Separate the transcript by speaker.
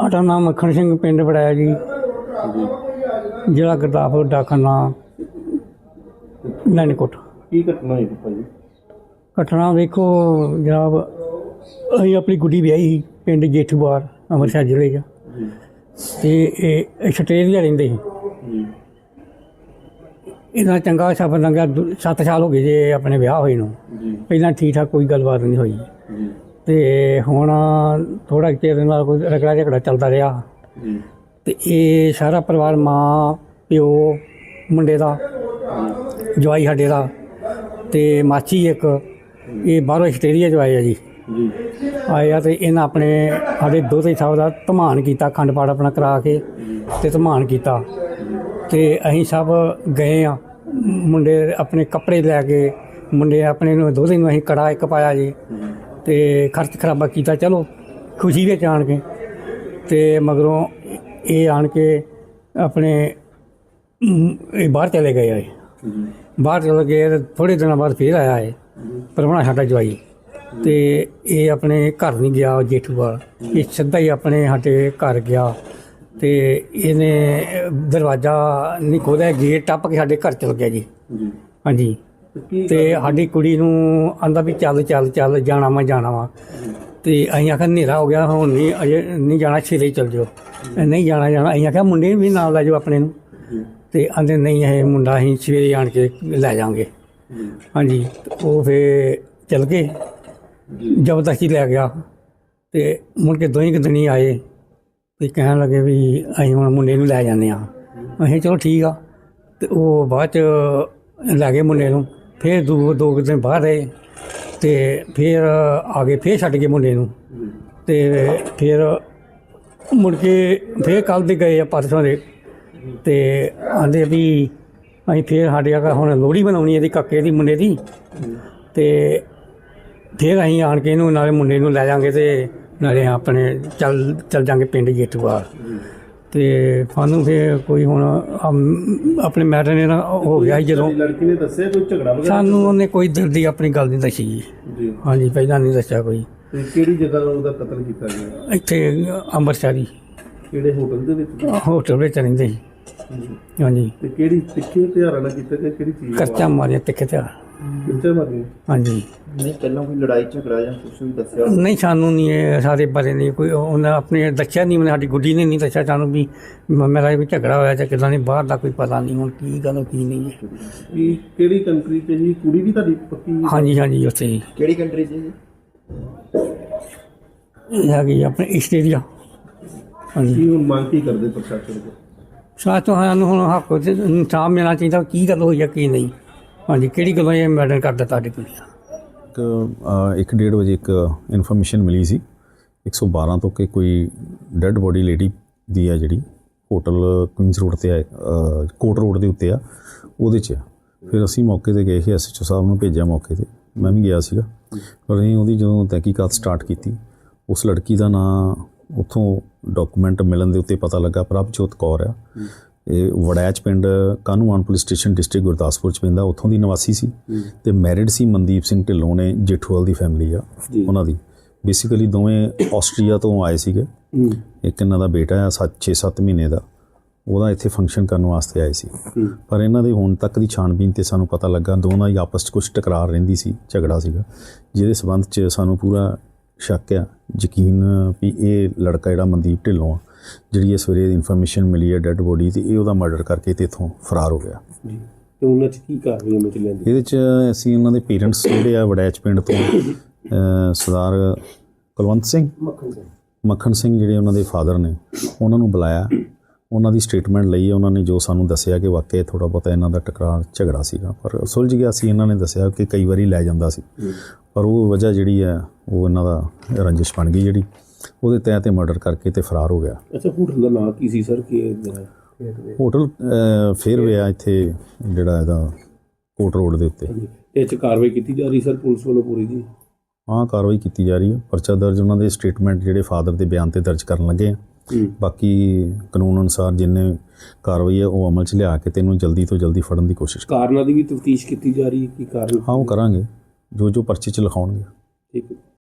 Speaker 1: ਸਾਡਾ ਨਾਮ ਮੱਖਣ ਸਿੰਘ ਪਿੰਡ ਬੜਾਇਆ ਜੀ। ਜ਼ਿਲ੍ਹਾ ਗੁਰਦਾਸਪੁਰ ਡਾਕਖਾਨਾ ਨੈਣਕੋਟ।
Speaker 2: ਕੀ ਘਟਨਾ ਹੋਈ ਭਾਜੀ
Speaker 1: ਘਟਨਾ ਵੇਖੋ ਜਨਾਬ ਅਸੀਂ ਆਪਣੀ ਗੁੱਡੀ ਵਿਆਹੀ ਪਿੰਡ ਜੇਠੂਵਾਰ ਅੰਮ੍ਰਿਤਸਰ ਜ਼ਿਲ੍ਹੇ 'ਚ। ਤੇ ਇਹ ਆਸਟ੍ਰੇਲੀਆ ਰਹਿੰਦੇ ਸੀ। ਇਹਨਾਂ ਚੰਗਾ ਸਭ ਲੰਘਿਆ 7 ਸਾਲ ਹੋ ਗਏ ਜੇ ਆਪਣੇ ਵਿਆਹ ਹੋਏ ਨੂੰ। ਪਹਿਲਾਂ ਠੀਕ ਠਾਕ ਕੋਈ ਗੱਲਬਾਤ ਨਹੀਂ ਹੋਈ। ਤੇ ਹੁਣ ਥੋੜਾ ਚਿਰ ਨਾਲ ਕੋਈ ਰਗੜਾ ਝਗੜਾ ਚੱਲਦਾ ਰਿਹਾ।
Speaker 2: ਜੀ।
Speaker 1: ਤੇ ਇਹ ਸਾਰਾ ਪਰਿਵਾਰ ਮਾਂ ਪਿਓ ਮੁੰਡੇ ਦਾ ਜਵਾਈ ਸਾਡੇ ਦਾ ਤੇ ਮਾਚੀ ਇੱਕ ਇਹ ਬਾਹਰੋਂ ਆਸਟ੍ਰੇਲੀਆ ਆਏ ਆ ਜੀ।
Speaker 2: ਜੀ।
Speaker 1: ਆਏ ਆ ਤੇ ਇਹਨਾਂ ਆਪਣੇ ਸਾਡੇ ਦੋਤੇ ਸਾਹਿਬ ਦਾ ਧਮਾਨ ਕੀਤਾ ਅਖੰਡ ਪਾਠ ਆਪਣਾ ਕਰਾ ਕੇ ਤੇ ਧਮਾਨ ਕੀਤਾ। ਤੇ ਅਸੀਂ ਸਭ ਗਏ ਆ ਮੁੰਡੇ ਆਪਣੇ ਕੱਪੜੇ ਲੈ ਕੇ ਮੁੰਡੇ ਆਪਣੇ ਨੂੰ ਦੋਤੇ ਨੂੰ ਅਸੀਂ ਕੜਾ ਇੱਕ ਪਾਇਆ ਜੀ। ਤੇ ਖਰਚ ਖਰਾਬਾ ਕੀਤਾ ਚਲੋ ਖੁਸ਼ੀ ਵਿੱਚ ਆਣ ਕੇ ਤੇ ਮਗਰੋਂ ਇਹ ਆਣ ਕੇ ਆਪਣੇ ਇਹ ਬਾਹਰ ਚਲੇ ਗਏ ਆ ਇਹ।
Speaker 2: ਜੀ
Speaker 1: ਬਾਹਰ ਚਲੇ ਗਏ ਥੋੜੇ ਦਿਨਾਂ ਬਾਅਦ ਫੇਰ ਆਇਆ ਹੈ ਪਰਮਣਾ ਸਾਡਾ ਜਵਾਈ। ਤੇ ਇਹ ਆਪਣੇ ਘਰ ਨਹੀਂ ਗਿਆ ਜੇਠੂਵਾਲ ਇਹ ਸਿੱਧਾ ਹੀ ਆਪਣੇ ਸਾਡੇ ਘਰ ਗਿਆ ਤੇ ਇਹਨੇ ਦਰਵਾਜ਼ਾ ਨਹੀਂ ਖੋਲ੍ਹਿਆ ਗੇਟ ਟੱਪ ਕੇ ਸਾਡੇ ਘਰ ਚਲ ਗਿਆ ਜੀ। ਹਾਂਜੀ।
Speaker 2: ਤੇ
Speaker 1: ਸਾਡੀ ਕੁੜੀ ਨੂੰ ਆਂਦਾ ਵੀ ਚੱਲ ਚੱਲ ਚੱਲ ਜਾਣਾ ਵਾ ਜਾਣਾ ਵਾ ਤੇ ਅਸੀਂ ਆਖਿਆ ਹਨੇਰਾ ਹੋ ਗਿਆ ਹੁਣ ਨਹੀਂ ਅਜੇ ਨਹੀਂ ਜਾਣਾ ਛੇਲੇ ਹੀ ਚੱਲ ਜਾਓ। ਇਹ ਨਹੀਂ ਜਾਣਾ ਜਾਣਾ। ਅਸੀਂ ਆਖਿਆ ਮੁੰਡੇ ਵੀ ਨਾਲ ਲੈ ਜਾਓ ਆਪਣੇ ਨੂੰ। ਤੇ ਆਂਦੇ ਨਹੀਂ ਇਹ ਮੁੰਡਾ ਅਸੀਂ ਸਵੇਰੇ ਆਣ ਕੇ ਲੈ ਜਾਾਂਗੇ ਹਾਂਜੀ ਉਹ ਫੇ ਚਲ ਗਏ। ਜ਼ਬਰਦਸਤੀ ਲੈ ਗਿਆ। ਤੇ ਮੁੜ ਕੇ ਦੋਹੀਂ ਕੁ ਆਏ ਤੇ ਕਹਿਣ ਲੱਗੇ ਵੀ ਅਸੀਂ ਹੁਣ ਮੁੰਡੇ ਨੂੰ ਲੈ ਜਾਂਦੇ ਆ। ਅਸੀਂ ਚਲੋ ਠੀਕ ਆ। ਤੇ ਉਹ ਬਾਅਦ ਚ ਲੈ ਗਏ ਮੁੰਡੇ ਨੂੰ। ਫਿਰ ਦੋ ਦੋ ਕੁ ਦਿਨ ਬਾਹਰ ਰਹੇ ਤੇ ਫੇਰ ਆ ਗਏ, ਫਿਰ ਛੱਡ ਗਏ ਮੁੰਡੇ ਨੂੰ।
Speaker 2: ਜੀ
Speaker 1: ਤੇ ਫਿਰ ਮੁੜ ਕੇ ਫਿਰ ਕੱਲ ਦੇ ਗਏ ਆ, ਪਰਸੋਂ ਦੇ। ਤੇ ਆਂਦੇ ਵੀ ਅਸੀਂ ਫਿਰ ਸਾਡੇ ਆ ਹੁਣ ਲੋਹੜੀ ਬਣਾਉਣੀ ਇਹਦੀ, ਕੱਕੇ ਦੀ, ਮੁੰਡੇ ਦੀ। ਤੇ ਫਿਰ ਅਸੀਂ ਆਣ ਕੇ ਇਹਨੂੰ ਨਾਲੇ ਮੁੰਡੇ ਨੂੰ ਲੈ ਜਾਾਂਗੇ ਤੇ ਨਾਲੇ ਆਪਣੇ ਚੱਲ ਚੱਲ ਜਾਾਂਗੇ ਪਿੰਡ ਜੇਤੂਆ ਤੇ ਸਾਨੂੰ ਫੇਰ ਕੋਈ ਹੁਣ ਅਮ, ਆਪਣੇ ਮੈਟਰ ਨੇ ਨਾ ਹੋ ਗਿਆ ਸੀ ਜਦੋਂ।
Speaker 2: ਲੜਕੀ ਨੇ ਦੱਸਿਆ ਕੋਈ ਝਗੜਾ ਵਗੈਰਾ?
Speaker 1: ਸਾਨੂੰ ਉਹਨੇ ਕੋਈ ਦਿਲ ਦੀ ਆਪਣੀ ਗੱਲ ਨਹੀਂ ਦੱਸੀ ਜੀ।
Speaker 2: ਜੀ।
Speaker 1: ਹਾਂਜੀ ਪਹਿਲਾਂ ਨਹੀਂ ਦੱਸਿਆ ਕੋਈ।
Speaker 2: ਤੇ ਕਿਹੜੀ ਜਗ੍ਹਾ ਉਹਦਾ ਕਤਲ ਕੀਤਾ ਗਿਆ?
Speaker 1: ਇੱਥੇ ਅੰਮ੍ਰਿਤਸਰੀ।
Speaker 2: ਕਿਹੜੇ ਹੋਟਲ ਦੇ ਵਿੱਚ?
Speaker 1: ਹੋਟਲ ਵਿੱਚ ਰਹਿੰਦੇ ਸੀ।
Speaker 2: ਜੀ।
Speaker 1: ਹਾਂਜੀ।
Speaker 2: ਤੇ ਕਿਹੜੀ ਤਿੱਖੇ ਹਥਿਆਰਾਂ ਨਾਲ ਕੀਤਾ ਗਿਆ ਕਿਹੜੀ ਚੀਜ਼
Speaker 1: ਕਰਚਾ ਮਾਰਿਆ ਤਿੱਖੇ ਤੇ
Speaker 2: ਕਿੱਥੇ ਮਾਰੇ
Speaker 1: ਹਾਂਜੀ।
Speaker 3: ਨਹੀਂ ਪਹਿਲਾਂ ਕੋਈ ਲੜਾਈ ਝਗੜਾ ਜਾਂ ਕੁਝ ਵੀ ਦੱਸਿਆ?
Speaker 1: ਨਹੀਂ ਸਾਨੂੰ ਨਹੀਂ ਇਹ ਸਾਰੇ ਬਾਰੇ ਨਹੀਂ ਕੋਈ ਉਹਨਾਂ ਆਪਣੇ ਦੱਸਿਆ ਨਹੀਂ ਮੈਨੂੰ ਸਾਡੀ ਗੁੱਡੀ ਨੇ ਨਹੀਂ ਦੱਸਿਆ ਸਾਨੂੰ ਵੀ ਮੇਰਾ ਵੀ ਝਗੜਾ ਹੋਇਆ ਜਾਂ ਕਿਦਾਂ ਨਹੀਂ ਬਾਹਰ ਦਾ ਕੋਈ ਪਤਾ ਨਹੀਂ ਹੁਣ ਕੀ ਗੱਲ ਕੀ ਨਹੀਂ। ਹੈ
Speaker 2: ਕੀ ਕਿਹੜੀ ਕੰਟਰੀ ਤੇ ਜੀ? ਕੁੜੀ ਵੀ ਤੁਹਾਡੀ ਪੱਕੀ?
Speaker 1: ਹਾਂਜੀ ਹਾਂਜੀ ਉੱਥੇ ਹੀ।
Speaker 3: ਕਿਹੜੀ ਕੰਟਰੀ 'ਚ ਜੀ?
Speaker 1: ਇਹ ਹੈਗੀ ਆਪਣੇ ਆਸਟ੍ਰੇਲੀਆ ਹਾਂਜੀ।
Speaker 2: ਕੀ ਹੁਣ ਮੰਗ ਕੀ ਕਰਦੇ ਪ੍ਰਸ਼ਾਸਨ ਕੋਲ
Speaker 1: ਸਾਥ ਤੋਂ ਸਾਨੂੰ ਹੁਣ ਹੱਕ ਤੇ ਇਨਸਾਫ ਮਿਲਣਾ ਚਾਹੀਦਾ ਕੀ ਗੱਲ ਹੋਈ ਹੈ ਕੀ ਨਹੀਂ। ਹਾਂਜੀ ਕਿਹੜੀ ਗੱਲੋਂ ਇਹ ਮੈਟਰ ਕਰਦਾ ਤੁਹਾਡੀ ਕੁੜੀ ਦਾ
Speaker 4: ਇੱਕ ਅ, ਇੱਕ ਡੇਢ ਵਜੇ ਇੱਕ ਇਨਫੋਰਮੇਸ਼ਨ ਮਿਲੀ ਸੀ 112 ਤੋਂ ਕਿ ਕੋਈ ਡੈੱਡ ਬੋਡੀ ਲੇਡੀ ਦੀ ਆ ਜਿਹੜੀ ਹੋਟਲ ਕੁਇਨਸ ਰੋਡ ਤੇ ਆ ਕੋਟ ਰੋਡ ਦੇ ਉੱਤੇ ਆ ਉਹਦੇ 'ਚ ਫਿਰ ਅਸੀਂ ਮੌਕੇ ਤੇ ਗਏ ਸੀ ਐਸਐਚਓ ਸਾਹਿਬ ਨੂੰ ਭੇਜਿਆ ਮੌਕੇ ਤੇ ਮੈਂ ਵੀ ਗਿਆ ਸੀਗਾ। ਪਰ ਅਸੀਂ ਉਹਦੀ ਜਦੋਂ ਤਹਿਕੀਕਾਤ ਸਟਾਰਟ ਕੀਤੀ ਉਸ ਲੜਕੀ ਦਾ ਨਾਂ ਉੱਥੋਂ ਡਾਕੂਮੈਂਟ ਮਿਲਣ ਦੇ ਉੱਤੇ ਪਤਾ ਲੱਗਾ ਪ੍ਰਭਜੋਤ ਕੌਰ ਆ। ਇਹ ਵੜੈਚ ਪਿੰਡ Kanuwan police station district Gurdaspur ਚ ਪੈਂਦਾ ਉੱਥੋਂ ਦੀ ਨਿਵਾਸੀ ਸੀ। ਤੇ ਮੈਰਿਡ ਸੀ ਮਨਦੀਪ ਸਿੰਘ ਢਿੱਲੋਂ ਨੇ ਜੇਠੂਵਾਲ ਦੀ ਫੈਮਿਲੀ ਆ ਉਹਨਾਂ ਦੀ। ਬੇਸਿਕਲੀ ਦੋਵੇਂ ਆਸਟਰੀਆ ਤੋਂ ਆਏ ਸੀਗੇ। ਇੱਕ ਇਹਨਾਂ ਦਾ ਬੇਟਾ ਆ 6-7 ਮਹੀਨੇ ਦਾ। ਉਹਦਾ ਇੱਥੇ ਫੰਕਸ਼ਨ ਕਰਨ ਵਾਸਤੇ ਆਏ ਸੀ। ਪਰ ਇਹਨਾਂ ਦੇ ਹੁਣ ਤੱਕ ਦੀ ਛਾਣਬੀਨ ਤੇ ਸਾਨੂੰ ਪਤਾ ਲੱਗਾ ਦੋਨਾਂ ਦੀ ਆਪਸ 'ਚ ਕੁਝ ਟਕਰਾਰ ਰਹਿੰਦੀ ਸੀ ਝਗੜਾ ਸੀਗਾ। ਜਿਹਦੇ ਸਬੰਧ 'ਚ ਸਾਨੂੰ ਪੂਰਾ ਸ਼ੱਕ ਆ ਯਕੀਨ ਵੀ ਇਹ ਲੜਕਾ ਜਿਹੜਾ ਮਨਦੀਪ ਢਿੱਲੋਂ ਆ ਜਿਹੜੀ ਇਹ ਸਵੇਰੇ ਇਨਫੋਰਮੇਸ਼ਨ ਮਿਲੀ ਹੈ ਡੈੱਡ ਬੋਡੀ ਤੇ ਇਹ ਉਹਦਾ ਮਰਡਰ ਕਰਕੇ ਤੇ ਇਥੋਂ ਫਰਾਰ ਹੋ ਗਿਆ।
Speaker 2: ਜੀ ਤੇ ਉਹਨਾਂ ਚ ਕੀ ਕਾਰਵਾਈ ਅਮਲ ਚ ਲੈਂਦੀ
Speaker 4: ਇਹਦੇ 'ਚ ਅਸੀਂ ਉਹਨਾਂ ਦੇ ਪੇਰੈਂਟਸ ਜਿਹੜੇ ਆ ਵੜੈਚ ਪਿੰਡ ਤੋਂ ਸਰਦਾਰ ਕੁਲਵੰਤ ਸਿੰਘ
Speaker 2: ਮੱਖਣ ਸਿੰਘ।
Speaker 4: ਮੱਖਣ ਸਿੰਘ ਜਿਹੜੇ ਉਹਨਾਂ ਦੇ ਫਾਦਰ ਨੇ ਉਹਨਾਂ ਨੂੰ ਬੁਲਾਇਆ। ਉਹਨਾਂ ਦੀ ਸਟੇਟਮੈਂਟ ਲਈ ਹੈ ਉਹਨਾਂ ਨੇ ਜੋ ਸਾਨੂੰ ਦੱਸਿਆ ਕਿ ਵਾਕਿਆ ਥੋੜਾ ਬਹੁਤਾ ਇਹਨਾਂ ਦਾ ਟਕਰਾਰ ਝਗੜਾ ਸੀਗਾ। ਪਰ ਸੁਲਝ ਗਿਆ ਸੀ ਇਹਨਾਂ ਨੇ ਦੱਸਿਆ ਕਿ ਕਈ ਵਾਰੀ ਲੈ ਜਾਂਦਾ ਸੀ। ਪਰ ਉਹ ਵਜ੍ਹਾ ਜਿਹੜੀ ਹੈ ਉਹ ਇਹਨਾਂ ਦਾ ਰੰਜਿਸ਼ ਬਣ ਗਈ ਜਿਹੜੀ। ਉਹਦੇ ਤਹਿ ਤੇ ਮਰਡਰ ਕਰਕੇ ਤੇ ਫਰਾਰ ਹੋ ਗਿਆ।
Speaker 2: ਅੱਛਾ ਹੋਟਲ ਦਾ ਨਾਂ ਕੀ ਸੀ ਸਰ? ਕਿ
Speaker 4: ਹੋਟਲ ਅਹ, ਫੇਅਰਵੇ ਆ ਇੱਥੇ ਜਿਹੜਾ ਇਹਦਾ ਕੋਟ ਰੋਡ ਦੇ ਉੱਤੇ।
Speaker 2: ਇਹ ਚ ਕਾਰਵਾਈ ਕੀਤੀ ਜਾ ਰਹੀ ਸਰ ਪੁਲਿਸ ਵੱਲੋਂ ਪੂਰੀ ਜੀ?
Speaker 4: ਹਾਂ ਕਾਰਵਾਈ ਕੀਤੀ ਜਾ ਰਹੀ ਹੈ। ਪਰਚਾ ਦਰਜ ਉਹਨਾਂ ਦੇ ਸਟੇਟਮੈਂਟ ਜਿਹੜੇ ਫਾਦਰ ਦੇ ਬਿਆਨ ਤੇ ਦਰਜ ਕਰਨ ਲੱਗੇ ਆ। ਬਾਕੀ ਕਾਨੂੰਨ ਅਨੁਸਾਰ ਜਿੰਨੇ ਕਾਰਵਾਈ ਹੈ ਉਹ ਅਮਲ 'ਚ ਲਿਆ ਕੇ ਤੈਨੂੰ ਜਲਦੀ ਤੋਂ ਜਲਦੀ ਫੜਨ ਦੀ ਕੋਸ਼ਿਸ਼ ਕਰ
Speaker 2: ਕਾਰਨਾਂ ਦੀ ਵੀ ਤਫਤੀਸ਼ ਕੀਤੀ ਜਾ ਰਹੀ ਹੈ ਕੀ ਕਾਰਨ?
Speaker 4: ਹਾਂ ਉਹ ਕਰਾਂਗੇ। ਜੋ ਜੋ ਪਰਚੇ 'ਚ ਲਿਖਾਉਣਗੇ।
Speaker 2: ਠੀਕ ਹੈ।